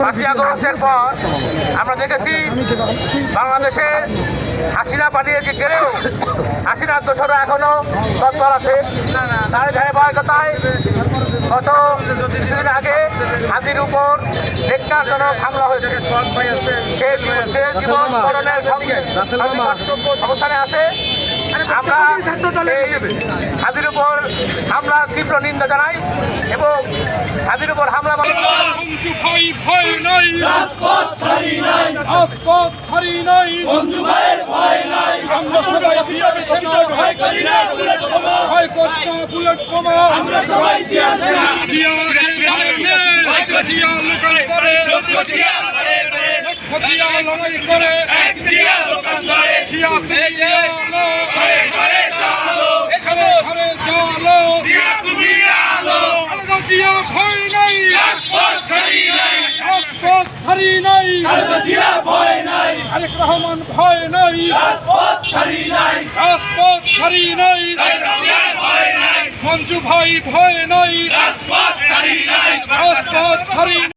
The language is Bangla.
পাঁচই আগস্টের পর আমরা দেখেছি বাংলাদেশে হাসিনা পাঠিয়েছে গেলেও হাসিনার দোষরা এখনও তৎপর আছে। তার ধারাবাহিকতায় গত কিছুদিন আগে হাতির উপর বেকারজনক হামলা হয়েছে। সে সে জীবন মরণের সঙ্গে অবস্থানে আছে। আমরা এই হাতির উপর হামলা তীব্র নিন্দা জানাই এবং হাতির উপর হামলা বন্ধু ভাই ভয় নাই। রাজপথ ছাড়ি জিয়া ভয় নাই। রাজপথ ছাড়ি নাই। রাজপথ ছাড়ি নাই। আলো জিয়া ভয় নাই। আরেক রহমান ভয় নাই। রাজপথ ছাড়ি নাই। রাজপথ ছাড়ি নাই। ভয় নাই। মঞ্জু ভাই ভয় নাই। রাজপথ ছাড়ি নাই। রাজপথ ছাড়ি